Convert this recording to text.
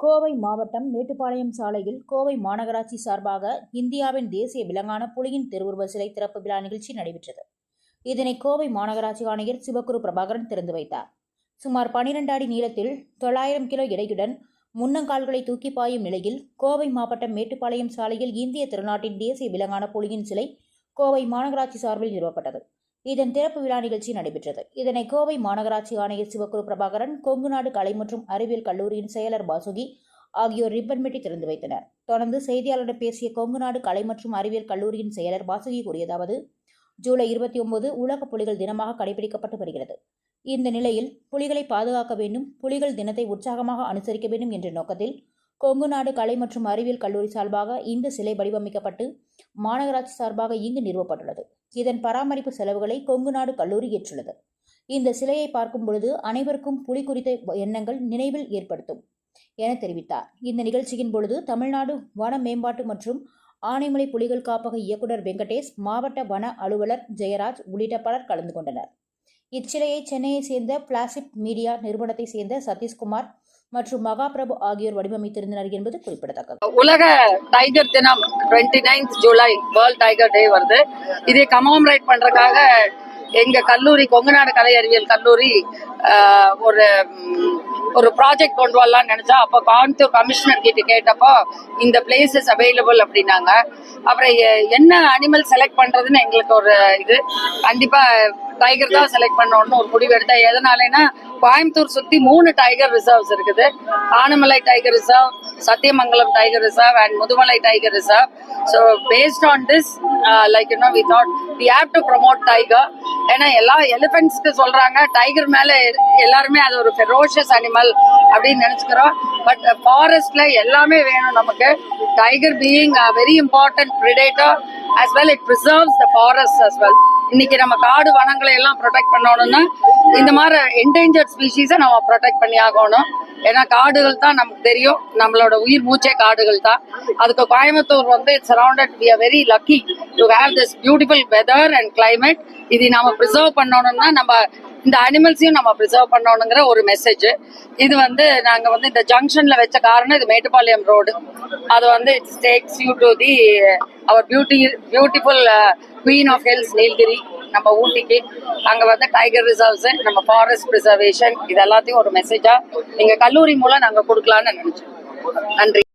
கோவை மாவட்டம் மேட்டுப்பாளையம் சாலையில் கோவை மாநகராட்சி சார்பாக இந்தியாவின் தேசிய விலங்கான புலியின் திருவுருவ சிலை திறப்பு விழா நிகழ்ச்சி நடைபெற்றது. இதனை கோவை மாநகராட்சி ஆணையர் சிவகுரு பிரபாகரன் திறந்து வைத்தார். சுமார் 12 அடி நீளத்தில் தொள்ளாயிரம் கிலோ எடையுடன் முன்னங்கால்களை தூக்கி பாயும் நிலையில் கோவை மாவட்டம் மேட்டுப்பாளையம் சாலையில் இந்திய திருநாட்டின் தேசிய விலங்கான புலியின் சிலை கோவை மாநகராட்சி சார்பில் நிறுவப்பட்டது. இதன் திறப்பு விழா நிகழ்ச்சி நடைபெற்றது. இதனை கோவை மாநகராட்சி ஆணையர் சிவகுரு பிரபாகரன் கொங்குநாடு கலை மற்றும் அறிவியல் கல்லூரியின் செயலர் பாசுகி ஆகியோர் ரிப்பன் வெட்டி திறந்து வைத்தனர். தொடர்ந்து செய்தியாளரிடம் பேசிய கொங்குநாடு கலை மற்றும் அறிவியல் கல்லூரியின் செயலர் பாசுகி கூறியதாவது ஜூலை இருபத்தி ஒன்பது உலக புலிகள் தினமாக கடைபிடிக்கப்பட்டு வருகிறது. இந்த நிலையில் புலிகளை பாதுகாக்க வேண்டும் புலிகள் தினத்தை உற்சாகமாக அனுசரிக்க வேண்டும் என்ற நோக்கத்தில் கொங்குநாடு கலை மற்றும் அறிவியல் கல்லூரி சார்பாக இந்த சிலை வடிவமைக்கப்பட்டு மாநகராட்சி சார்பாக இங்கு நிறுவப்பட்டுள்ளது. இதன் பராமரிப்பு செலவுகளை கொங்கு நாடு கல்லூரி ஏற்றுள்ளது. இந்த சிலையை பார்க்கும் பொழுது அனைவருக்கும் புலி குறித்த எண்ணங்கள் நினைவில் ஏற்படுத்தும் என தெரிவித்தார். இந்த நிகழ்ச்சியின் பொழுது தமிழ்நாடு வன மேம்பாட்டு மற்றும் ஆனைமலை புலிகள் காப்பக இயக்குனர் வெங்கடேஷ் மாவட்ட வன அலுவலர் ஜெயராஜ் உள்ளிட்ட பலர் கலந்து கொண்டனர். இச்சிலையை சென்னையைச் சேர்ந்த பிளாசிப் மீடியா நிறுவனத்தைச் சேர்ந்த சதீஷ்குமார் மற்றும் மகாபிரபு ஆகியோர் வடிவமைத்திருந்தனர் என்பது குறிப்பிடத்தக்கது. உலக டைகர் தினம் 29th July world tiger day வருது. இதை கமாமரேட் பண்றதுக்காக எங்க கல்லூரி கொங்குநாடு கலை அறிவியல் கல்லூரி ஒரு ஒரு ப்ராஜெக்ட் கொண்டு வரலாம்னு நினைச்சா அப்போ கோயம்புத்தூர் கமிஷனர் கிட்ட கேட்டப்போ இந்த பிளேசஸ் அவைலபிள் அப்படின்னாங்க. அப்புறம் என்ன அனிமல் செலக்ட் பண்றதுன்னு எங்களுக்கு ஒரு இது. கண்டிப்பா டைகர் தான் செலக்ட் பண்ணணும்னு ஒரு முடிவு எடுத்தா எதனாலனா கோயம்புத்தூர் சுத்தி மூணு டைகர் ரிசர்வ்ஸ் இருக்குது. Anamalai tiger reserve Sathyamangalam tiger reserve and Mudumalai tiger reserve so based on this like you know we thought we have to promote tiger ஏன்னா எல்லா எலிஃபென்ட்ஸ்க்கு சொல்றாங்க டைகர் மேல எல்லாருமே அது ஒரு ஃபெரோஷியஸ் அனிமல் அப்படின்னு நினச்சிக்கிறோம். பட் ஃபாரஸ்ட்ல uh, எல்லாமே வேணும் நமக்கு. Tiger being a very important predator as well it preserves the forest as well இன்னைக்கு நம்ம காடு வனங்களை எல்லாம் ப்ரொடெக்ட் பண்ணணும்னா இந்த மாதிரி என்டேஞ்சர்ட் ஸ்பீஷீஸை நம்ம ப்ரொடெக்ட் பண்ணி ஆகணும். ஏன்னா காடுகள் தான் நமக்கு தெரியும். நம்மளோட உயிர் மூச்சே காடுகள் தான். அதுக்கு கோயம்புத்தூர் வந்து it's surrounded we are very lucky to have this beautiful weather and climate இது நாம ப்ரிசர்வ் பண்ணணும்னா நம்ம இந்த அனிமல்ஸையும் நம்ம ப்ரிசர்வ் பண்ணணுங்கிற ஒரு மெசேஜ் இது வந்து நாங்க வந்து இந்த ஜங்ஷன்ல வச்ச காரணம் இது மேட்டுப்பாளையம் ரோடு அது வந்து it's takes you to the our beauty beautiful queen of hills Nilgiri நம்ம ஊட்டிக்கு. அங்க வந்து டைகர் ரிசர்வ்ஸ் நம்ம ஃபாரஸ்ட் ப்ரிசர்வேஷன் இது எல்லாத்தையும் ஒரு மெசேஜாக எங்கள் கல்லூரி மூலம் நாங்க கொடுக்கலான்னு நினைச்சோம். நன்றி.